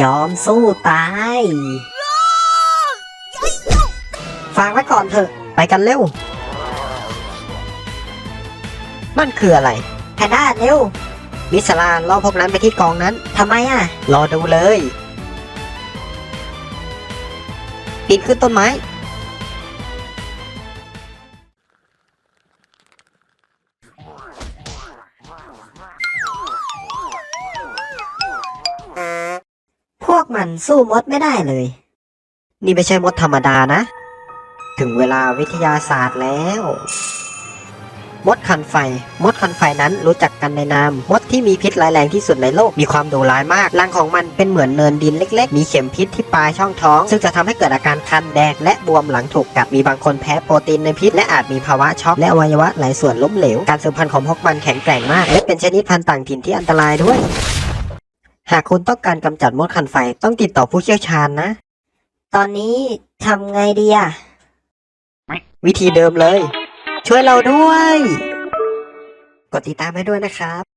ยอมสู้ตายฟังไว้ก่อนเถอะ ไปกันเร็ว นั่นคืออะไรแพนด้าเร็ว มิสลาล่อพวกนั้นไปที่กองนั้น ทำไมอะ รอดูเลย ปีนขึ้นต้นไม้ วกมันสู้มดไม่ได้เลย นี่ไม่ใช่มดธรรมดานะ ถึงเวลาวิทยาศาสตร์แล้ว มดคันไฟ มดคันไฟนั้นรู้จักกันในนาม มดที่มีพิษร้ายแรงที่สุดในโลก มีความดุร้ายมาก รังของมันเป็นเหมือนเนินดินเล็ก ๆ มีเข็มพิษที่ปลายช่องท้อง ซึ่งจะทำให้เกิดอาการคันแดงและบวมหลังถูกกัด มีบางคนแพ้โปรตีนในพิษ และอาจมีภาวะช็อกและอวัยวะหลายส่วนล้มเหลว การสืบพันธุ์ของพวกมันแข็งแกร่งมาก และเป็นชนิดพันธุ์ต่างถิ่นที่อันตรายด้วย หากคุณต้องการกำจัดมดคันไฟต้องติดต่อผู้เชี่ยวชาญนะ ตอนนี้ทำไงดีอะวิธีเดิมเลย ช่วยเราด้วย กดติดตามให้ด้วยนะครับ